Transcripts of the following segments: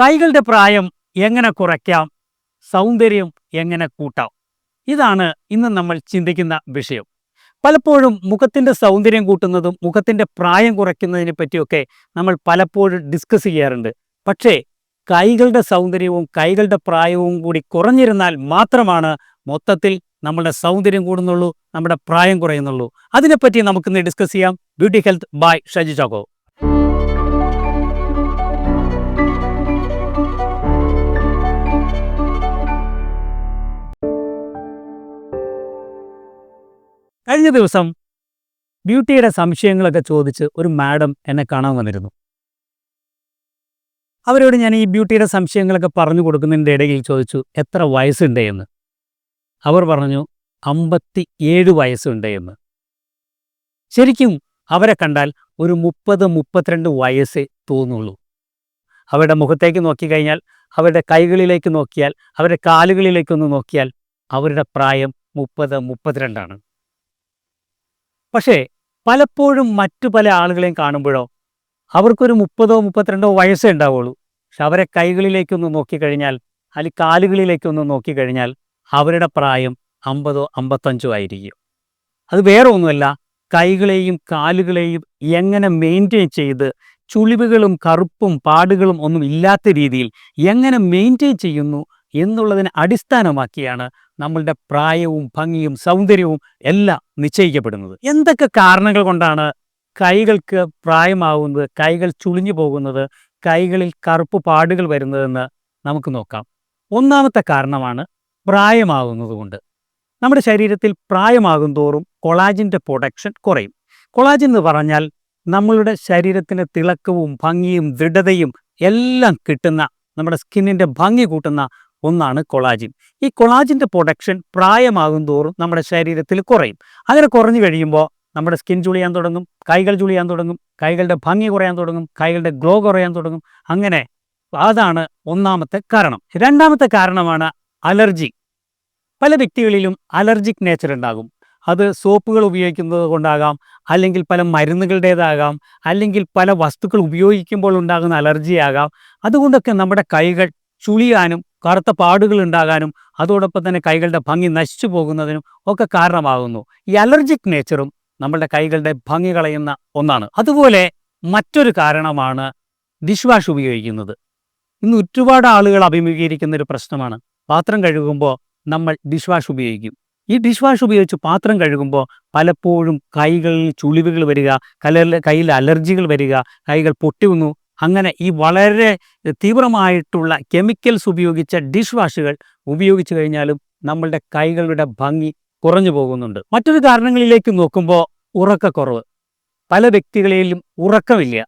കൈകളുടെ പ്രായം എങ്ങനെ കുറയ്ക്കാം? സൗന്ദര്യം എങ്ങനെ കൂട്ടാം? ഇതാണ് ഇന്ന് നമ്മൾ ചിന്തിക്കുന്ന വിഷയം. പലപ്പോഴും മുഖത്തിന്റെ സൗന്ദര്യം കൂട്ടുന്നതും മുഖത്തിന്റെ പ്രായം കുറയ്ക്കുന്നതിനെ പറ്റിയൊക്കെ നമ്മൾ പലപ്പോഴും ഡിസ്കസ് ചെയ്യാറുണ്ട്. പക്ഷേ കൈകളുടെ സൗന്ദര്യവും കൈകളുടെ പ്രായവും കൂടി കുറഞ്ഞിരുന്നാൽ മാത്രമാണ് മൊത്തത്തിൽ നമ്മുടെ സൗന്ദര്യം കൂടുന്നുള്ളൂ നമ്മുടെ പ്രായം കുറയുന്നുള്ളൂ. അതിനെപ്പറ്റി നമുക്കിന്ന് ഡിസ്കസ് ചെയ്യാം. Beauty health by Shaji Chacko. കഴിഞ്ഞ ദിവസം ബ്യൂട്ടിയുടെ സംശയങ്ങളൊക്കെ ചോദിച്ച് ഒരു മാഡം എന്നെ കാണാൻ വന്നിരുന്നു. അവരോട് ഞാൻ ഈ ബ്യൂട്ടിയുടെ സംശയങ്ങളൊക്കെ പറഞ്ഞു കൊടുക്കുന്നതിന്റെ ഇടയിൽ ചോദിച്ചു എത്ര വയസ്സുണ്ട് എന്ന്? അവർ പറഞ്ഞു അമ്പത്തി ഏഴ് വയസ്സുണ്ട് എന്ന്. ശരിക്കും അവരെ കണ്ടാൽ ഒരു മുപ്പത് മുപ്പത്തിരണ്ട് വയസ്സേ തോന്നുള്ളൂ. അവരുടെ മുഖത്തേക്ക് നോക്കിക്കഴിഞ്ഞാൽ അവരുടെ കൈകളിലേക്ക് നോക്കിയാൽ അവരുടെ കാലുകളിലേക്കൊന്ന് നോക്കിയാൽ അവരുടെ പ്രായം മുപ്പത് മുപ്പത്തിരണ്ടാണ്. പക്ഷേ പലപ്പോഴും മറ്റു പല ആളുകളെയും കാണുമ്പോഴോ അവർക്കൊരു മുപ്പതോ മുപ്പത്തിരണ്ടോ വയസ്സേ ഉണ്ടാവുള്ളൂ. പക്ഷെ അവരെ കൈകളിലേക്കൊന്ന് നോക്കിക്കഴിഞ്ഞാൽ അല്ലെങ്കിൽ കാലുകളിലേക്കൊന്ന് നോക്കിക്കഴിഞ്ഞാൽ അവരുടെ പ്രായം അമ്പതോ അമ്പത്തഞ്ചോ ആയിരിക്കും. അത് വേറെ ഒന്നുമല്ല കൈകളെയും കാലുകളെയും എങ്ങനെ മെയിന്റെയിൻ ചെയ്ത് ചുളിവുകളും കറുപ്പും പാടുകളും ഒന്നും ഇല്ലാത്ത രീതിയിൽ എങ്ങനെ മെയിന്റെയിൻ ചെയ്യുന്നു എന്നുള്ളതിനെ അടിസ്ഥാനമാക്കിയാണ് നമ്മളുടെ പ്രായവും ഭംഗിയും സൗന്ദര്യവും എല്ലാം നിശ്ചയിക്കപ്പെടുന്നത്. എന്തൊക്കെ കാരണങ്ങൾ കൊണ്ടാണ് കൈകൾക്ക് പ്രായമാവുന്നത് കൈകൾ ചുളിഞ്ഞു പോകുന്നത് കൈകളിൽ കറുപ്പ് പാടുകൾ വരുന്നതെന്ന് നമുക്ക് നോക്കാം. ഒന്നാമത്തെ കാരണമാണ് പ്രായമാകുന്നത് കൊണ്ട് നമ്മുടെ ശരീരത്തിൽ പ്രായമാകും തോറും കൊളാജിന്റെ പ്രൊഡക്ഷൻ കുറയും. കൊളാജിൻ എന്ന് പറഞ്ഞാൽ നമ്മളുടെ ശരീരത്തിന് തിളക്കവും ഭംഗിയും ദൃഢതയും എല്ലാം കിട്ടുന്ന നമ്മുടെ സ്കിന്നിന്റെ ഭംഗി കൂട്ടുന്ന ഒന്നാണ് കൊളാജിൻ. ഈ കൊളാജിന്റെ പ്രൊഡക്ഷൻ പ്രായമാകും തോറും നമ്മുടെ ശരീരത്തിൽ കുറയും. അങ്ങനെ കുറഞ്ഞു കഴിയുമ്പോൾ നമ്മുടെ സ്കിൻ ചുളിയാൻ തുടങ്ങും കൈകൾ ചുളിയാൻ തുടങ്ങും കൈകളുടെ ഭംഗി കുറയാൻ തുടങ്ങും കൈകളുടെ ഗ്ലോ കുറയാൻ തുടങ്ങും. അങ്ങനെ അതാണ് ഒന്നാമത്തെ കാരണം. രണ്ടാമത്തെ കാരണമാണ് അലർജി. പല വ്യക്തികളിലും അലർജിക് നേച്ചർ ഉണ്ടാകും. അത് സോപ്പുകൾ ഉപയോഗിക്കുന്നത് കൊണ്ടാകാം അല്ലെങ്കിൽ പല മരുന്നുകളുടേതാകാം അല്ലെങ്കിൽ പല വസ്തുക്കൾ ഉപയോഗിക്കുമ്പോൾ ഉണ്ടാകുന്ന അലർജിയാകാം. അതുകൊണ്ടൊക്കെ നമ്മുടെ കൈകൾ ചുളിയാനും കറുത്ത പാടുകൾ ഉണ്ടാകാനും അതോടൊപ്പം തന്നെ കൈകളുടെ ഭംഗി നശിച്ചു പോകുന്നതിനും ഒക്കെ കാരണമാകുന്നു. ഈ അലർജിക് നേച്ചറും നമ്മളുടെ കൈകളുടെ ഭംഗി കളയുന്ന ഒന്നാണ്. അതുപോലെ മറ്റൊരു കാരണമാണ് ഡിഷ് വാഷ് ഉപയോഗിക്കുന്നത്. ഇന്ന് ഒരുപാട് ആളുകൾ അഭിമുഖീകരിക്കുന്ന ഒരു പ്രശ്നമാണ്. പാത്രം കഴുകുമ്പോൾ നമ്മൾ ഡിഷ് വാഷ് ഉപയോഗിക്കും. ഈ ഡിഷ് വാഷ് ഉപയോഗിച്ച് പാത്രം കഴുകുമ്പോൾ പലപ്പോഴും കൈകളിൽ ചുളിവുകൾ വരിക കലറിൽ കയ്യിൽ അലർജികൾ വരിക കൈകൾ പൊട്ടി പൊട്ടിവുന്നു അങ്ങനെ ഈ വളരെ തീവ്രമായിട്ടുള്ള കെമിക്കൽസ് ഉപയോഗിച്ച ഡിഷ് വാഷുകൾ ഉപയോഗിച്ചു കഴിഞ്ഞാലും നമ്മളുടെ കൈകളുടെ ഭംഗി കുറഞ്ഞു പോകുന്നുണ്ട്. മറ്റൊരു കാരണങ്ങളിലേക്ക് നോക്കുമ്പോൾ ഉറക്കക്കുറവ്. പല വ്യക്തികളിലും ഉറക്കമില്ല.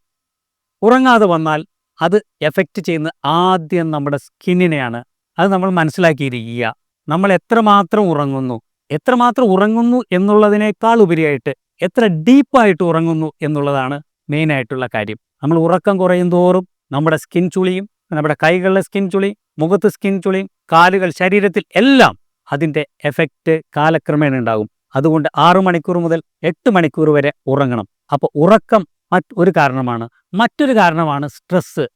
ഉറങ്ങാതെ വന്നാൽ അത് എഫക്റ്റ് ചെയ്യുന്ന ആദ്യം നമ്മുടെ സ്കിന്നിനെയാണ്. അത് നമ്മൾ മനസ്സിലാക്കിയിരിക്കുക. നമ്മൾ എത്രമാത്രം ഉറങ്ങുന്നു? എത്രമാത്രം ഉറങ്ങുന്നു എന്നുള്ളതിനേക്കാൾ ഉപരിയായിട്ട് എത്ര ഡീപ്പായിട്ട് ഉറങ്ങുന്നു എന്നുള്ളതാണ് മെയിനായിട്ടുള്ള കാര്യം. നമ്മൾ ഉറക്കം കുറയും തോറും നമ്മുടെ സ്കിൻ ചുളിയും നമ്മുടെ കൈകളിലെ സ്കിൻ ചുളി മുഖത്ത് സ്കിൻ ചുളിയും കാലുകൾ ശരീരത്തിൽ എല്ലാം അതിന്റെ എഫക്റ്റ് കാലക്രമേണ ഉണ്ടാകും. അതുകൊണ്ട് ആറു മണിക്കൂർ മുതൽ എട്ട് മണിക്കൂർ വരെ ഉറങ്ങണം. അപ്പോൾ ഉറക്കം മറ്റ് ഒരു കാരണമാണ്. മറ്റൊരു കാരണമാണ് സ്ട്രെസ്സ്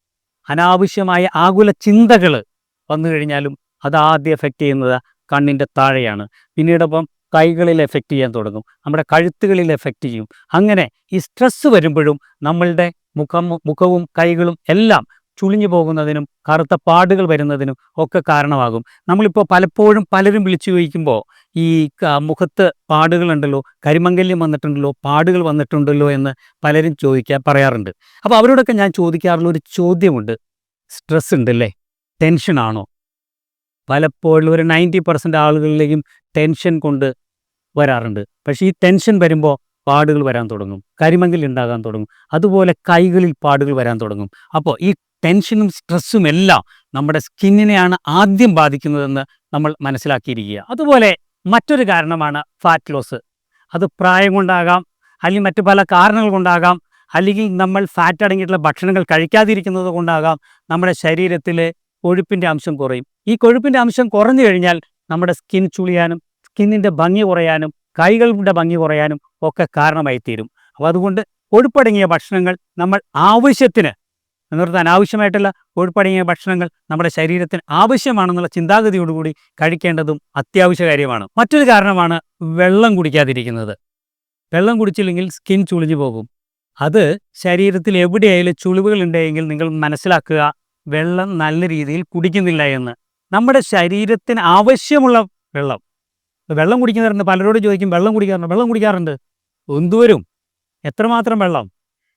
അനാവശ്യമായ ആകുല ചിന്തകൾ വന്നു കഴിഞ്ഞാലും അത് ആദ്യം എഫക്റ്റ് ചെയ്യുന്നത് കണ്ണിന്റെ താഴെയാണ്. പിന്നീടപ്പം കൈകളിൽ എഫക്റ്റ് ചെയ്യാൻ തുടങ്ങും. നമ്മുടെ കഴുത്തുകളിൽ എഫക്റ്റ് ചെയ്യും. അങ്ങനെ ഈ സ്ട്രെസ്സ് വരുമ്പോഴും നമ്മളുടെ മുഖം മുഖവും കൈകളും എല്ലാം ചുളിഞ്ഞു പോകുന്നതിനും കറുത്ത പാടുകൾ വരുന്നതിനും ഒക്കെ കാരണമാകും. നമ്മളിപ്പോൾ പലപ്പോഴും പലരും വിളിച്ചു ചോദിക്കുമ്പോൾ ഈ മുഖത്ത് പാടുകളുണ്ടല്ലോ കരിമംഗല്യം വന്നിട്ടുണ്ടല്ലോ പാടുകൾ വന്നിട്ടുണ്ടല്ലോ എന്ന് പലരും ചോദിക്കാൻ പറയാറുണ്ട്. അപ്പോൾ അവരോടൊക്കെ ഞാൻ ചോദിക്കാറുള്ള ഒരു ചോദ്യമുണ്ട്. സ്ട്രെസ് ഉണ്ടല്ലേ? ടെൻഷനാണോ പലപ്പോഴും ഒരു നയന്റി പെർസെന്റ് ആളുകളിലേക്കും ടെൻഷൻ കൊണ്ട് വരാറുണ്ട്. പക്ഷേ ഈ ടെൻഷൻ വരുമ്പോൾ പാടുകൾ വരാൻ തുടങ്ങും. കരിമങ്കിൽ ഉണ്ടാകാൻ തുടങ്ങും. അതുപോലെ കൈകളിൽ പാടുകൾ വരാൻ തുടങ്ങും. അപ്പോൾ ഈ ടെൻഷനും സ്ട്രെസ്സും എല്ലാം നമ്മുടെ സ്കിന്നിനെയാണ് ആദ്യം ബാധിക്കുന്നതെന്ന് നമ്മൾ മനസ്സിലാക്കിയിരിക്കുക. അതുപോലെ മറ്റൊരു കാരണമാണ് ഫാറ്റ് ലോസ് അത് പ്രായം കൊണ്ടാകാം അല്ലെങ്കിൽ മറ്റു പല കാരണങ്ങൾ കൊണ്ടാകാം അല്ലെങ്കിൽ നമ്മൾ ഫാറ്റ് അടങ്ങിയിട്ടുള്ള ഭക്ഷണങ്ങൾ കഴിക്കാതിരിക്കുന്നത് കൊണ്ടാകാം നമ്മുടെ ശരീരത്തിലെ കൊഴുപ്പിന്റെ അംശം കുറയും. ഈ കൊഴുപ്പിന്റെ അംശം കുറഞ്ഞു കഴിഞ്ഞാൽ നമ്മുടെ സ്കിൻ ചുളിയാനും സ്കിന്നിന്റെ ഭംഗി കുറയാനും കൈകളുടെ ഭംഗി കുറയാനും ഒക്കെ കാരണമായി തീരും അപ്പോൾ അതുകൊണ്ട് കൊഴുപ്പടങ്ങിയ ഭക്ഷണങ്ങൾ നമ്മൾ ആവശ്യത്തിന് നിർത്താൻ ആവശ്യമായിട്ടുള്ള കൊഴുപ്പടങ്ങിയ ഭക്ഷണങ്ങൾ നമ്മുടെ ശരീരത്തിന് ആവശ്യമാണെന്നുള്ള ചിന്താഗതിയോടുകൂടി കഴിക്കേണ്ടതും അത്യാവശ്യ കാര്യമാണ്. മറ്റൊരു കാരണമാണ് വെള്ളം കുടിക്കാതിരിക്കുന്നത്. വെള്ളം കുടിച്ചില്ലെങ്കിൽ സ്കിൻ ചുളിഞ്ഞു പോകും. അത് ശരീരത്തിൽ എവിടെയായാലും ചുളിവുകൾ ഉണ്ടെങ്കിൽ നിങ്ങൾ മനസ്സിലാക്കുക വെള്ളം നല്ല രീതിയിൽ കുടിക്കുന്നില്ല എന്ന്. നമ്മുടെ ശരീരത്തിന് ആവശ്യമുള്ള വെള്ളം വെള്ളം കുടിക്കുന്നവരുണ്ട് പലരോട് ചോദിക്കും വെള്ളം കുടിക്കാറുണ്ട്? വെള്ളം കുടിക്കാറുണ്ട്. എന്തുവരും? എത്രമാത്രം വെള്ളം?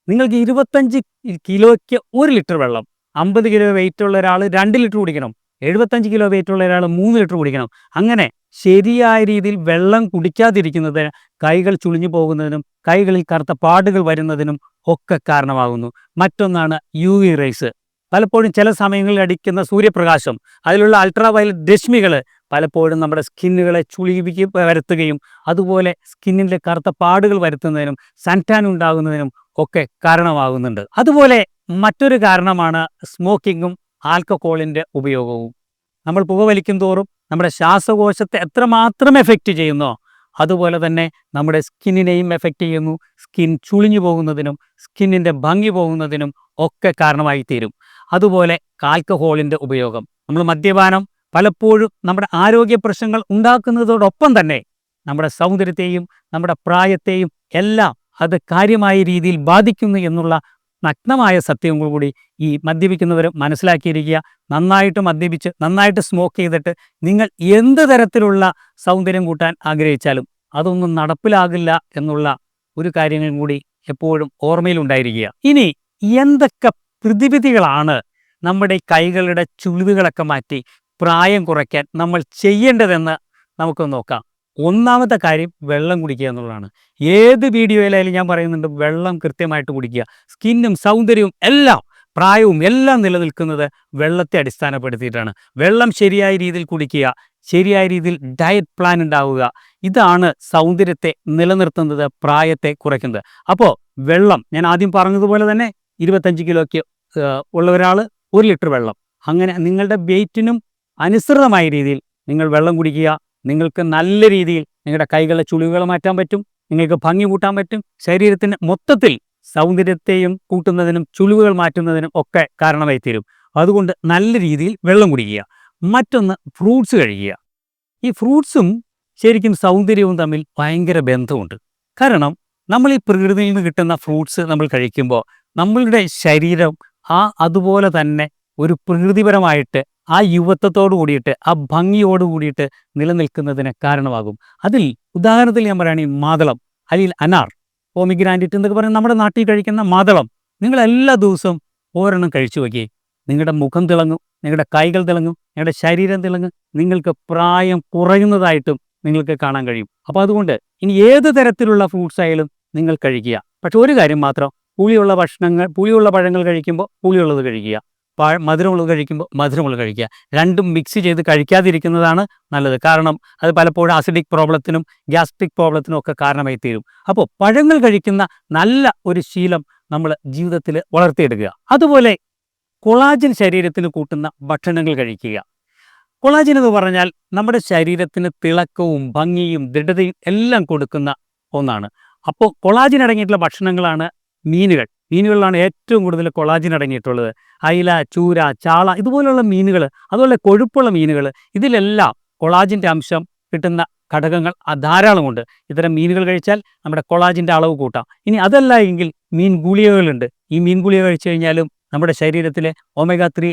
നിങ്ങൾക്ക് ഇരുപത്തഞ്ച് കിലോയ്ക്ക് ഒരു ലിറ്റർ വെള്ളം അമ്പത് കിലോ വെയിറ്റ് ഉള്ള ഒരാൾ രണ്ട് ലിറ്റർ കുടിക്കണം എഴുപത്തഞ്ച് കിലോ വെയിറ്റ് ഉള്ള ഒരാൾ മൂന്ന് ലിറ്റർ കുടിക്കണം. അങ്ങനെ ശരിയായ രീതിയിൽ വെള്ളം കുടിക്കാതിരിക്കുന്നത് കൈകൾ ചുളിഞ്ഞു പോകുന്നതിനും കൈകളിൽ കറുത്ത പാടുകൾ വരുന്നതിനും ഒക്കെ കാരണമാകുന്നു. മറ്റൊന്നാണ് യു വി റേസ് പലപ്പോഴും ചില സമയങ്ങളിൽ അടിക്കുന്ന സൂര്യപ്രകാശം അതിലുള്ള അൾട്രാ വയലറ്റ് രശ്മികൾ പലപ്പോഴും നമ്മുടെ സ്കിന്നുകളെ ചുളിപ്പിക്കുക വരുത്തുകയും അതുപോലെ സ്കിന്നിന്റെ കറുത്ത പാടുകൾ വരുത്തുന്നതിനും സന്റാൻ ഉണ്ടാകുന്നതിനും ഒക്കെ കാരണമാകുന്നുണ്ട്. അതുപോലെ മറ്റൊരു കാരണമാണ് സ്മോക്കിങ്ങും ആൽക്കഹോളിന്റെ ഉപയോഗവും. നമ്മൾ പുകവലിക്കും തോറും നമ്മുടെ ശ്വാസകോശത്തെ എത്രമാത്രം എഫക്റ്റ് ചെയ്യുന്നോ അതുപോലെ തന്നെ നമ്മുടെ സ്കിന്നിനെയും എഫക്റ്റ് ചെയ്യുന്നു. സ്കിൻ ചുളിഞ്ഞു പോകുന്നതിനും സ്കിന്നിന്റെ ഭംഗി പോകുന്നതിനും ഒക്കെ കാരണമായി തീരും അതുപോലെ ആൽക്കഹോളിന്റെ ഉപയോഗം. നമ്മൾ മദ്യപാനം പലപ്പോഴും നമ്മുടെ ആരോഗ്യ പ്രശ്നങ്ങൾ ഉണ്ടാക്കുന്നതോടൊപ്പം തന്നെ നമ്മുടെ സൗന്ദര്യത്തെയും നമ്മുടെ പ്രായത്തെയും എല്ലാം അത് കാര്യമായ രീതിയിൽ ബാധിക്കുന്നു എന്നുള്ള നഗ്നമായ സത്യവും കൂടി ഈ മദ്യപിക്കുന്നവർ മനസ്സിലാക്കിയിരിക്കുക. നന്നായിട്ട് മദ്യപിച്ച് നന്നായിട്ട് സ്മോക്ക് ചെയ്തിട്ട് നിങ്ങൾ എന്ത് തരത്തിലുള്ള സൗന്ദര്യം കൂട്ടാൻ ആഗ്രഹിച്ചാലും അതൊന്നും നടപ്പിലാകില്ല എന്നുള്ള ഒരു കാര്യങ്ങളും കൂടി എപ്പോഴും ഓർമ്മയിലുണ്ടായിരിക്കുക ഇനി എന്തൊക്കെ പ്രതിവിധികളാണ് നമ്മുടെ കൈകളുടെ ചുളിവുകളൊക്കെ മാറ്റി പ്രായം കുറയ്ക്കാൻ നമ്മൾ ചെയ്യേണ്ടതെന്ന് നമുക്ക് നോക്കാം. ഒന്നാമത്തെ കാര്യം വെള്ളം കുടിക്കുക എന്നുള്ളതാണ്. ഏത് വീഡിയോയിലായാലും ഞാൻ പറയുന്നുണ്ട് വെള്ളം കൃത്യമായിട്ട് കുടിക്കുക. സ്കിന്നും സൗന്ദര്യവും എല്ലാം പ്രായവും എല്ലാം നിലനിൽക്കുന്നത് വെള്ളത്തെ അടിസ്ഥാനപ്പെടുത്തിയിട്ടാണ്. വെള്ളം ശരിയായ രീതിയിൽ കുടിക്കുക ശരിയായ രീതിയിൽ ഡയറ്റ് പ്ലാൻ ഉണ്ടാവുക ഇതാണ് സൗന്ദര്യത്തെ നിലനിർത്തുന്നത് പ്രായത്തെ കുറയ്ക്കുന്നത്. അപ്പോൾ വെള്ളം ഞാൻ ആദ്യം പറഞ്ഞതുപോലെ തന്നെ ഇരുപത്തഞ്ച് കിലോയ്ക്ക് ഉള്ള ഒരാൾ ഒരു ലിറ്റർ വെള്ളം. അങ്ങനെ നിങ്ങളുടെ വെയിറ്റിനും അനുസൃതമായ രീതിയിൽ നിങ്ങൾ വെള്ളം കുടിക്കുക നിങ്ങൾക്ക് നല്ല രീതിയിൽ നിങ്ങളുടെ കൈകളെ ചുളിവുകൾ മാറ്റാൻ പറ്റും നിങ്ങൾക്ക് ഭംഗി കൂട്ടാൻ പറ്റും ശരീരത്തിന് മൊത്തത്തിൽ സൗന്ദര്യത്തെയും കൂട്ടുന്നതിനും ചുളിവുകൾ മാറ്റുന്നതിനും ഒക്കെ കാരണമായി തീരും. അതുകൊണ്ട് നല്ല രീതിയിൽ വെള്ളം കുടിക്കുക. മറ്റൊന്ന് ഫ്രൂട്ട്സ് കഴിക്കുക. ഈ ഫ്രൂട്ട്സും ശരിക്കും സൗന്ദര്യവും തമ്മിൽ ഭയങ്കര ബന്ധമുണ്ട്. കാരണം നമ്മൾ ഈ പ്രകൃതിയിൽ നിന്ന് കിട്ടുന്ന ഫ്രൂട്ട്സ് നമ്മൾ കഴിക്കുമ്പോൾ നമ്മളുടെ ശരീരം ആ അതുപോലെ തന്നെ ഒരു പ്രകൃതിപരമായിട്ട് ആ യുവത്വത്തോട് കൂടിയിട്ട് ആ ഭംഗിയോട് കൂടിയിട്ട് നിലനിൽക്കുന്നതിന് കാരണമാകും. അതിൽ ഉദാഹരണത്തിൽ ഞാൻ പറയുകയാണെങ്കിൽ മാതളം അല്ലെങ്കിൽ അനാർ പോമിഗ്രാൻഡിറ്റ് എന്നൊക്കെ പറയുന്നത് നമ്മുടെ നാട്ടിൽ കഴിക്കുന്ന മാതളം നിങ്ങൾ എല്ലാ ദിവസവും ഒരെണ്ണം കഴിച്ചു നോക്കിയേ. നിങ്ങളുടെ മുഖം തിളങ്ങും നിങ്ങളുടെ കൈകൾ തിളങ്ങും നിങ്ങളുടെ ശരീരം തിളങ്ങും നിങ്ങൾക്ക് പ്രായം കുറയുന്നതായിട്ടും നിങ്ങൾക്ക് കാണാൻ കഴിയും. അപ്പോൾ അതുകൊണ്ട് ഇനി ഏത് തരത്തിലുള്ള ഫ്രൂട്ട്സ് ആയാലും നിങ്ങൾ കഴിക്കുക. പക്ഷെ ഒരു കാര്യം മാത്രം പുളിയുള്ള ഭക്ഷണങ്ങൾ പുളിയുള്ള പഴങ്ങൾ കഴിക്കുമ്പോൾ പുളിയുള്ളത് കഴിക്കുക. പഴ മധുരമുളക് കഴിക്കുമ്പോൾ മധുരമുളക് കഴിക്കുക. രണ്ടും മിക്സ് ചെയ്ത് കഴിക്കാതിരിക്കുന്നതാണ് നല്ലത്. കാരണം അത് പലപ്പോഴും അസിഡിക് പ്രോബ്ലത്തിനും ഗ്യാസ്ട്രിക് പ്രോബ്ലത്തിനും ഒക്കെ കാരണമായി തീരും. അപ്പോൾ പഴങ്ങൾ കഴിക്കുന്ന നല്ല ഒരു ശീലം നമ്മൾ ജീവിതത്തിൽ വളർത്തിയെടുക്കുക. അതുപോലെ കൊളാജൻ ശരീരത്തിന് കൂട്ടുന്ന ഭക്ഷണങ്ങൾ കഴിക്കുക. കൊളാജൻ എന്ന് പറഞ്ഞാൽ നമ്മുടെ ശരീരത്തിന് തിളക്കവും ഭംഗിയും ദൃഢതയും എല്ലാം കൊടുക്കുന്ന ഒന്നാണ്. അപ്പോൾ കൊളാജിൻ അടങ്ങിയിട്ടുള്ള ഭക്ഷണങ്ങളാണ് മീനുകൾ. മീനുകളിലാണ് ഏറ്റവും കൂടുതൽ കൊളാജിൻ അടങ്ങിയിട്ടുള്ളത്. അയില ചൂര ചാള ഇതുപോലുള്ള മീനുകൾ അതുപോലെ കൊഴുപ്പുള്ള മീനുകൾ ഇതിലെല്ലാം കൊളാജിന്റെ അംശം കിട്ടുന്ന ഘടകങ്ങൾ ധാരാളമുണ്ട്. ഇത്തരം മീനുകൾ കഴിച്ചാൽ നമ്മുടെ കൊളാജിന്റെ അളവ് കൂട്ടാം. ഇനി അതല്ല എങ്കിൽ മീൻ ഗുളികകളുണ്ട്. ഈ മീൻ ഗുളിക കഴിച്ചു കഴിഞ്ഞാലും നമ്മുടെ ശരീരത്തിലെ omega three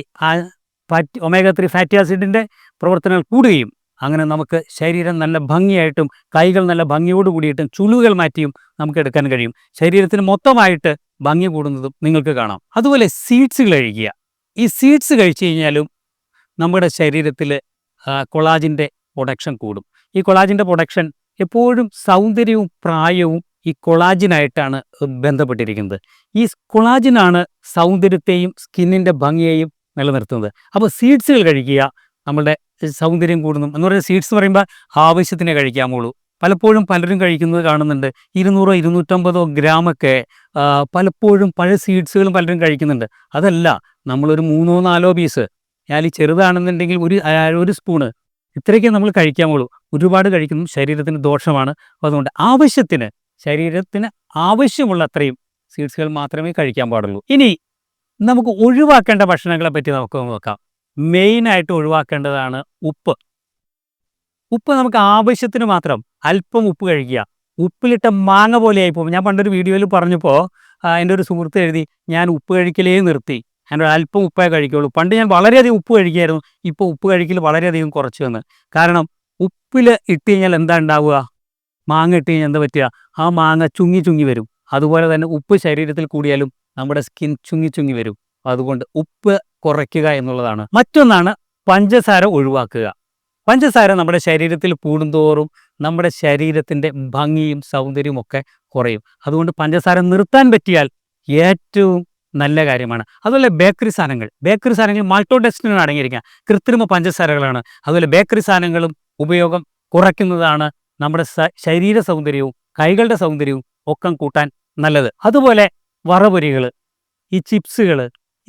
fat omega three fatty ആസിഡിന്റെ പ്രവർത്തനങ്ങൾ കൂടുകയും അങ്ങനെ നമുക്ക് ശരീരം നല്ല ഭംഗിയായിട്ടും കൈകൾ നല്ല ഭംഗിയോട് കൂടിയിട്ടും ചുളുകൾ മാറ്റിയും നമുക്ക് എടുക്കാൻ കഴിയും. ശരീരത്തിന് മൊത്തമായിട്ട് ഭംഗി കൂടുന്നതും നിങ്ങൾക്ക് കാണാം. അതുപോലെ സീഡ്സ് കഴിക്കുക. ഈ സീഡ്സ് കഴിച്ചു കഴിഞ്ഞാലും നമ്മുടെ ശരീരത്തിൽ കൊളാജിന്റെ പ്രൊഡക്ഷൻ കൂടും. ഈ കൊളാജിന്റെ പ്രൊഡക്ഷൻ എപ്പോഴും സൗന്ദര്യവും പ്രായവും ഈ കൊളാജിനായിട്ടാണ് ബന്ധപ്പെട്ടിരിക്കുന്നത്. ഈ കൊളാജിനാണ് സൗന്ദര്യത്തെയും സ്കിന്നിന്റെ ഭംഗിയെയും നിലനിർത്തുന്നത്. അപ്പോൾ സീഡ്സുകൾ കഴിക്കുക നമ്മുടെ സൗന്ദര്യം കൂടുന്നു. എന്ന് പറയുന്നത് സീഡ്സ് എന്ന് പറയുമ്പോൾ ആവശ്യത്തിനെ കഴിക്കാമുള്ളൂ പലപ്പോഴും പലരും കഴിക്കുന്നത് കാണുന്നുണ്ട്. ഇരുന്നൂറോ ഇരുന്നൂറ്റമ്പതോ ഗ്രാമൊക്കെ പലപ്പോഴും പഴയ സീഡ്സുകളും പലരും കഴിക്കുന്നുണ്ട്. അതല്ല നമ്മളൊരു മൂന്നോ നാലോ പീസ് ഞാൻ ഈ ചെറുതാണെന്നുണ്ടെങ്കിൽ ഒരു ഒരു സ്പൂണ് ഇത്രയൊക്കെ നമ്മൾ കഴിക്കാമുള്ളൂ ഒരുപാട് കഴിക്കുന്നു. ശരീരത്തിന് ദോഷമാണ്. അതുകൊണ്ട് ആവശ്യത്തിന് ശരീരത്തിന് ആവശ്യമുള്ള അത്രയും സീഡ്സുകൾ മാത്രമേ കഴിക്കാൻ പാടുള്ളൂ. ഇനി നമുക്ക് ഒഴിവാക്കേണ്ട ഭക്ഷണങ്ങളെ പറ്റി നമുക്ക് നോക്കാം. മെയിനായിട്ട് ഒഴിവാക്കേണ്ടതാണ് ഉപ്പ്. ഉപ്പ് നമുക്ക് ആവശ്യത്തിന് മാത്രം അല്പം ഉപ്പ് കഴിക്കുക. ഉപ്പിലിട്ട മാങ്ങ പോലെയായി പോകും. ഞാൻ പണ്ടൊരു വീഡിയോയിൽ പറഞ്ഞപ്പോൾ എന്റെ ഒരു സുഹൃത്ത് എഴുതി ഞാൻ ഉപ്പ് കഴിക്കലേ നിർത്തി. ഞാൻ അല്പം ഉപ്പേ കഴിക്കുള്ളൂ. പണ്ട് ഞാൻ വളരെയധികം ഉപ്പ് കഴിക്കുമായിരുന്നു ഇപ്പോൾ ഉപ്പ് കഴിക്കൽ വളരെയധികം കുറച്ചു വന്ന്. കാരണം ഉപ്പിൽ ഇട്ട് കഴിഞ്ഞാൽ എന്താ ഉണ്ടാവുക? മാങ്ങ ഇട്ട് കഴിഞ്ഞാൽ എന്താ പറ്റുക? ആ മാങ്ങ ചുങ്ങി ചുങ്ങി വരും. അതുപോലെ തന്നെ ഉപ്പ് ശരീരത്തിൽ കൂടിയാലും നമ്മുടെ സ്കിൻ ചുങ്ങി ചുങ്ങി വരും. അതുകൊണ്ട് ഉപ്പ് കുറയ്ക്കുക എന്നുള്ളതാണ്. മറ്റൊന്നാണ് പഞ്ചസാര ഒഴിവാക്കുക. പഞ്ചസാര നമ്മുടെ ശരീരത്തിൽ കൂടുന്തോറും നമ്മുടെ ശരീരത്തിന്റെ ഭംഗിയും സൗന്ദര്യവും ഒക്കെ കുറയും. അതുകൊണ്ട് പഞ്ചസാര നിർത്താൻ പറ്റിയാൽ ഏറ്റവും നല്ല കാര്യമാണ്. അതുപോലെ ബേക്കറി സാധനങ്ങൾ. ബേക്കറി സാധനങ്ങൾ മാൾട്ടോഡെസ്റ്റിനാണ് അടങ്ങിയിരിക്കുക. കൃത്രിമ പഞ്ചസാരകളാണ്. അതുപോലെ ബേക്കറി സാധനങ്ങളും ഉപയോഗം കുറയ്ക്കുന്നതാണ് നമ്മുടെ ശരീര സൗന്ദര്യവും കൈകളുടെ സൗന്ദര്യവും ഒക്കെ കൂട്ടാൻ നല്ലത്. അതുപോലെ വറപൊരികൾ ഈ ചിപ്സുകൾ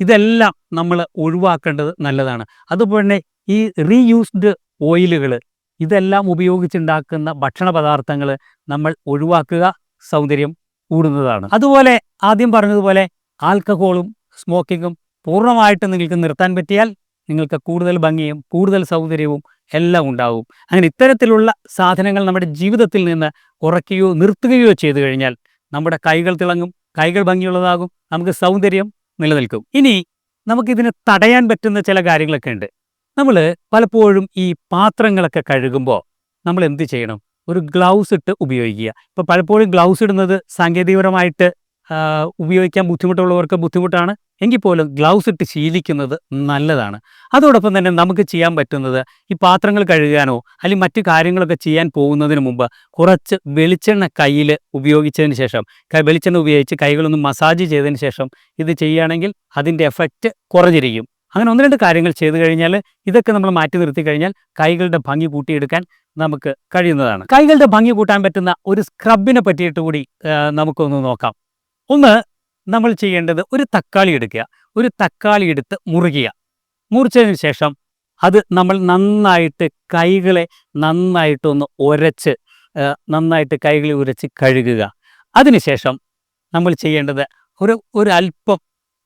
ഇതെല്ലാം നമ്മൾ ഒഴിവാക്കേണ്ടത് നല്ലതാണ്. അതുപോലെ ഈ റീയൂസ്ഡ് ഓയിലുകൾ ഇതെല്ലാം ഉപയോഗിച്ചുണ്ടാക്കുന്ന ഭക്ഷണ പദാർത്ഥങ്ങൾ നമ്മൾ ഒഴിവാക്കുക സൗന്ദര്യം കൂടുന്നതാണ് അതുപോലെ ആദ്യം പറഞ്ഞതുപോലെ ആൽക്കഹോളും സ്മോക്കിങ്ങും പൂർണമായിട്ട് നിങ്ങൾക്ക് നിർത്താൻ പറ്റിയാൽ നിങ്ങൾക്ക് കൂടുതൽ ഭംഗിയും കൂടുതൽ സൗന്ദര്യവും എല്ലാം ഉണ്ടാവും. അങ്ങനെ ഇത്തരത്തിലുള്ള സാധനങ്ങൾ നമ്മുടെ ജീവിതത്തിൽ നിന്ന് കുറയ്ക്കുകയോ നിർത്തുകയോ ചെയ്തു കഴിഞ്ഞാൽ നമ്മുടെ കൈകൾ തിളങ്ങും കൈകൾ ഭംഗിയുള്ളതാകും നമുക്ക് സൗന്ദര്യം നിലനിൽക്കും. ഇനി നമുക്കിതിനെ തടയാൻ പറ്റുന്ന ചില കാര്യങ്ങളൊക്കെ ഉണ്ട്. നമ്മൾ പലപ്പോഴും ഈ പാത്രങ്ങളൊക്കെ കഴുകുമ്പോൾ നമ്മൾ എന്ത് ചെയ്യണം? ഒരു ഗ്ലൗസ് ഇട്ട് ഉപയോഗിക്കുക. ഇപ്പോൾ പലപ്പോഴും ഗ്ലൗസ് ഇടുന്നത് സാങ്കേതികപരമായിട്ട് ഉപയോഗിക്കാൻ ബുദ്ധിമുട്ടുള്ളവർക്ക് ബുദ്ധിമുട്ടാണ്. എങ്കിൽ പോലും ഗ്ലൗസ് ഇട്ട് ശീലിക്കുന്നത് നല്ലതാണ്. അതോടൊപ്പം തന്നെ നമുക്ക് ചെയ്യാൻ പറ്റുന്നത് ഈ പാത്രങ്ങൾ കഴുകാനോ അല്ലെങ്കിൽ മറ്റു കാര്യങ്ങളൊക്കെ ചെയ്യാൻ പോകുന്നതിന് മുമ്പ് കുറച്ച് വെളിച്ചെണ്ണ കയ്യിൽ ഉപയോഗിച്ചതിന് ശേഷം വെളിച്ചെണ്ണ ഉപയോഗിച്ച് കൈകളൊന്ന് മസാജ് ചെയ്തതിന് ശേഷം ഇത് ചെയ്യുകയാണെങ്കിൽ അതിന്റെ എഫക്റ്റ് കുറഞ്ഞിരിക്കും. അങ്ങനെ ഒന്ന് രണ്ട് കാര്യങ്ങൾ ചെയ്തു കഴിഞ്ഞാൽ ഇതൊക്കെ നമ്മൾ മാറ്റി നിർത്തി കഴിഞ്ഞാൽ കൈകളുടെ ഭംഗി കൂട്ടിയെടുക്കാൻ നമുക്ക് കഴിയുന്നതാണ്. കൈകളുടെ ഭംഗി കൂട്ടാൻ പറ്റുന്ന ഒരു സ്ക്രബിനെ പറ്റിയിട്ട് കൂടി നമുക്കൊന്ന് നോക്കാം. ഒന്ന് നമ്മൾ ചെയ്യേണ്ടത് ഒരു തക്കാളി എടുക്കുക. ഒരു തക്കാളി എടുത്ത് മുറുകിയ. മുറിച്ചതിന് ശേഷം അത് നമ്മൾ നന്നായിട്ട് കൈകളെ നന്നായിട്ടൊന്ന് ഉരച്ച് നന്നായിട്ട് കൈകളെ ഉരച്ച് കഴുകുക. അതിനുശേഷം നമ്മൾ ചെയ്യേണ്ടത് ഒരു ഒരു അല്പം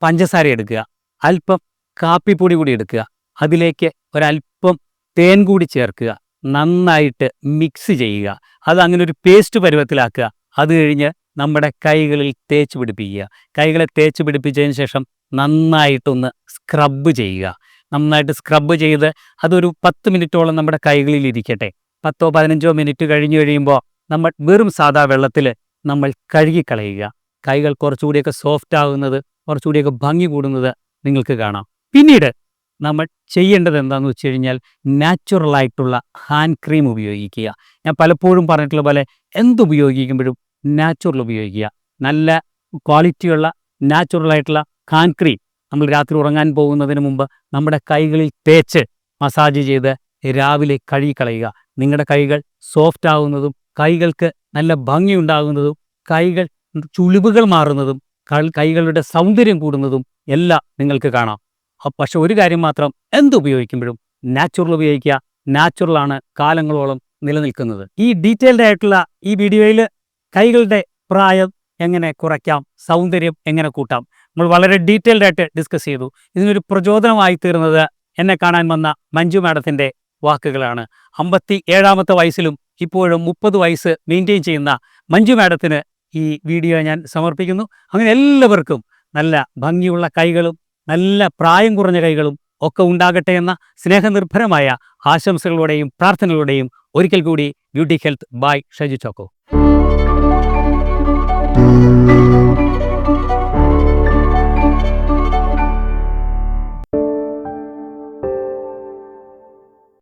പഞ്ചസാര എടുക്കുക. അല്പം കാപ്പിപ്പൊടി കൂടി എടുക്കുക. അതിലേക്ക് ഒരല്പം തേൻ കൂടി ചേർക്കുക. നന്നായിട്ട് മിക്സ് ചെയ്യുക. അത് അങ്ങനെ ഒരു പേസ്റ്റ് പരുവത്തിലാക്കുക. അത് കഴിഞ്ഞ് നമ്മുടെ കൈകളിൽ തേച്ച് പിടിപ്പിക്കുക. കൈകളെ തേച്ച് പിടിപ്പിച്ചതിന് ശേഷം നന്നായിട്ടൊന്ന് സ്ക്രബ് ചെയ്യുക. നന്നായിട്ട് സ്ക്രബ് ചെയ്ത് അതൊരു പത്ത് മിനിറ്റോളം നമ്മുടെ കൈകളിൽ ഇരിക്കട്ടെ. പത്തോ പതിനഞ്ചോ മിനിറ്റ് കഴിഞ്ഞു കഴിയുമ്പോൾ നമ്മൾ വെറും സാധാ വെള്ളത്തിൽ നമ്മൾ കഴുകിക്കളയുക കൈകൾ കുറച്ചുകൂടിയൊക്കെ സോഫ്റ്റ് ആകുന്നത് കുറച്ചുകൂടിയൊക്കെ ഭംഗി കൂടുന്നത് നിങ്ങൾക്ക് കാണാം. പിന്നീട് നമ്മൾ ചെയ്യേണ്ടത് എന്താണെന്ന് വെച്ച് കഴിഞ്ഞാൽ നാച്ചുറലായിട്ടുള്ള ഹാൻഡ് ക്രീം ഉപയോഗിക്കുക. ഞാൻ പലപ്പോഴും പറഞ്ഞിട്ടുള്ള പോലെ എന്തുപയോഗിക്കുമ്പോഴും നാച്ചുറൽ ഉപയോഗിക്കുക. നല്ല ക്വാളിറ്റിയുള്ള നാച്ചുറൽ ആയിട്ടുള്ള ഹാൻഡ് ക്രീം നമ്മൾ രാത്രി ഉറങ്ങാൻ പോകുന്നതിന് മുമ്പ് നമ്മുടെ കൈകളിൽ തേച്ച് മസാജ് ചെയ്ത് രാവിലെ കഴുകിക്കളയുക. നിങ്ങളുടെ കൈകൾ സോഫ്റ്റ് ആകുന്നതും കൈകൾക്ക് നല്ല ഭംഗി ഉണ്ടാകുന്നതും കൈകൾ ചുളിവുകൾ മാറുന്നതും കൈകളുടെ സൗന്ദര്യം കൂടുന്നതും എല്ലാം നിങ്ങൾക്ക് കാണാം. പക്ഷെ ഒരു കാര്യം മാത്രം എന്തുപയോഗിക്കുമ്പോഴും നാച്ചുറൽ ഉപയോഗിക്കുക നാച്ചുറലാണ് കാലങ്ങളോളം നിലനിൽക്കുന്നത്. ഈ ഡീറ്റെയിൽഡ് ആയിട്ടുള്ള ഈ വീഡിയോയിൽ കൈകളുടെ പ്രായം എങ്ങനെ കുറയ്ക്കാം? സൗന്ദര്യം എങ്ങനെ കൂട്ടാം? നമ്മൾ വളരെ ഡീറ്റെയിൽഡ് ആയിട്ട് ഡിസ്കസ് ചെയ്തു. ഇതിനൊരു പ്രചോദനമായി തീർന്നത് എന്നെ കാണാൻ വന്ന മഞ്ജു മാഡത്തിന്റെ വാക്കുകളാണ്. അമ്പത്തി ഏഴാമത്തെ വയസ്സിലും ഇപ്പോഴും മുപ്പത് വയസ്സ് മെയിന്റെയിൻ ചെയ്യുന്ന മഞ്ജു മാഡത്തിന് ഈ വീഡിയോ ഞാൻ സമർപ്പിക്കുന്നു. അങ്ങനെ എല്ലാവർക്കും നല്ല ഭംഗിയുള്ള കൈകളും നല്ല പ്രായം കുറഞ്ഞ കൈകളും ഒക്കെ ഉണ്ടാകട്ടെ എന്ന സ്നേഹനിർഭരമായ ആശംസകളോടെയും പ്രാർത്ഥനകളോടെയും ഒരിക്കൽ കൂടി beauty health by Shaju Chacko